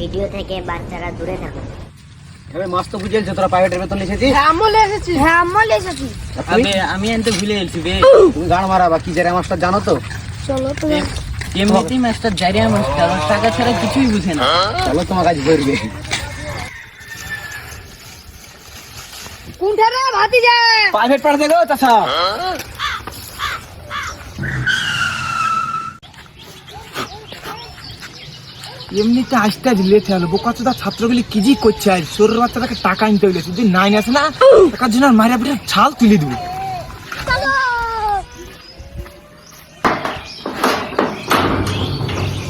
Video থেকে বাচ্চারা দূরে থাকো। তো বুঝেছে তোরা প্রাইভেটের বেতন লিখেছিস হ্যাঁ আমলে এসেছি হ্যাঁ আমলে এসেছি। তুই? আমি আনতে ভুলে গেছি বে। তুমি গান মারা বা কি জেরা মাছটা জানো তো? চলো তো এমনিতেই মাস্টার জারিয়া মাস্টার টাকা ছাড়া কিছুই বুঝে না। চলো তোমার কাজ করবে কোনটা রে ভাতি যায় প্রাইভেট পড়াতে গো চাচা। এমনিতে আসতে আজ লেট হলো বোকাচোদা ছাত্রগুলি কি জি করছে আজ? শরীর বাচ্চাটাকে টাকা আনতে হইলে। যদি নাইন আসে না টাকার জন্য আর মারিয়া পিঠে ছাল তুলে দিব।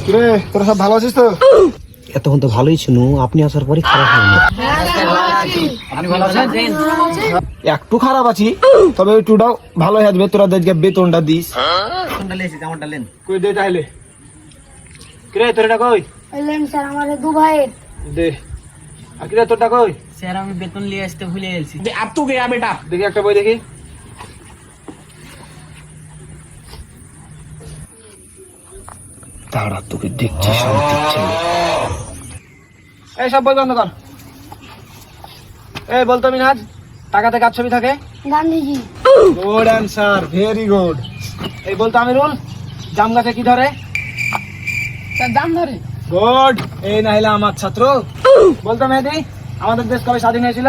কিরে তোরা সব ভালো আছিস তো? এতক্ষণ তো ভালোই ছিল আপনি আসার পরে খারাপ হয়নি একটু খারাপ আছি তবে ওই টুটাও ভালো হয়ে আসবে তোরা দেখবে বেতনটা দিস। কোনটা লেন। কই দে তাহলে? কিরে তোর এটা কই? এলেন স্যার আমার দু ভাইয়ের। দে। আর কিরে তোরটা কই স্যার আমি বেতন নিয়ে আসতে ভুলে গেছি। দেখি একটা বই দেখি। তারা তোকে দেখছি শান্তি ছেলে এই সব বই বন্ধ কর। এই বলতো মিনাজ টাকাতে কাজ ছবি থাকে? Gandhiji. Good answer very good এই বলতো আমিরুল জাম গাছে কি ধরে? স্যার দাম ধরে। গুড এই না হলে আমার ছাত্র। বলতো মেহেদি আমাদের দেশ কবে স্বাধীন হয়েছিল?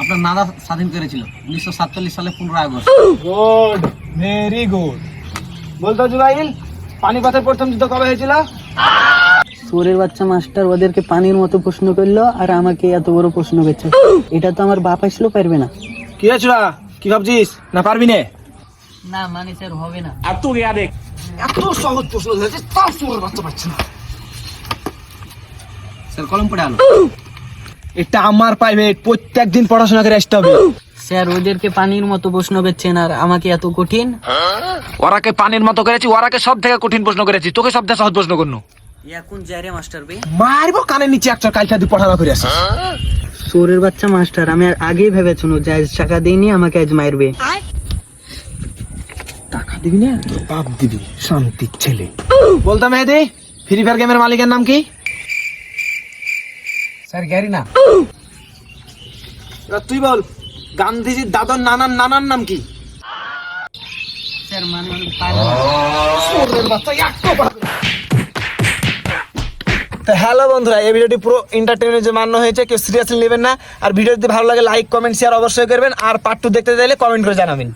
আপনার নানা স্বাধীন করেছিল উনিশশো সাতচল্লিশ সালে পনেরো আগস্ট। Good very good. বলতো জুবাইল পানিপথের প্রথম যুদ্ধ কবে হয়েছিল? সোরের বাচ্চা মাস্টার ওদেরকে পানির মতো প্রশ্ন করল আর আমাকে এত বড় প্রশ্ন করছে। এটা তো আমার বাপ আসলেও পারবে না। কি হয়েছিল কি ভাবছিস? না পারবি না? না মানে স্যার হবে না। এত সহজ প্রশ্ন ধরেছে তাও তোর বাচ্চা পাচ্ছে না। স্যার কলম পড়ে আলো। এটা আমার প্রাইভেট প্রত্যেক দিন পড়াশোনা করে আসতে হবে। স্যার ওদেরকে পানির মতো প্রশ্ন করছেন আর আমাকে এত কঠিন? ওরাকে পানির মতো করেছি ওরাকে সব থেকে কঠিন প্রশ্ন করেছি। তোকে সব থেকে সহজ প্রশ্ন করনু। এখন যাই রে মাস্টার ভাই। মারবো কানের নিচে একটা কালকে তুই পড়াশোনা করে আসিস। সোরের বাচ্চা মাস্টার আমি আর আগেই ভেবেছিল যে আজ টাকা দিইনি আমাকে আজ মারবে। দিবি না? বাপ দিবি শান্তির ছেলে। বলতাম মেহেদি ফ্রি ফায়ার গেমের মালিকের নাম কি? স্যার গ্যারি না এবার তুই বল গান্ধীজির দাদর নানার নানার নাম কি? স্যার মানে তো হ্যালো বন্ধুরা এই ভিডিওটি পুরো এন্টারটেনমেন্ট যে মান্য হয়েছে। কেউ সিরিয়াসলি নেবেন না। আর ভিডিও যদি ভালো লাগে লাইক কমেন্ট শেয়ার অবশ্যই করবেন। আর পার্ট টু দেখতে চাইলে কমেন্ট করে জানাবেন।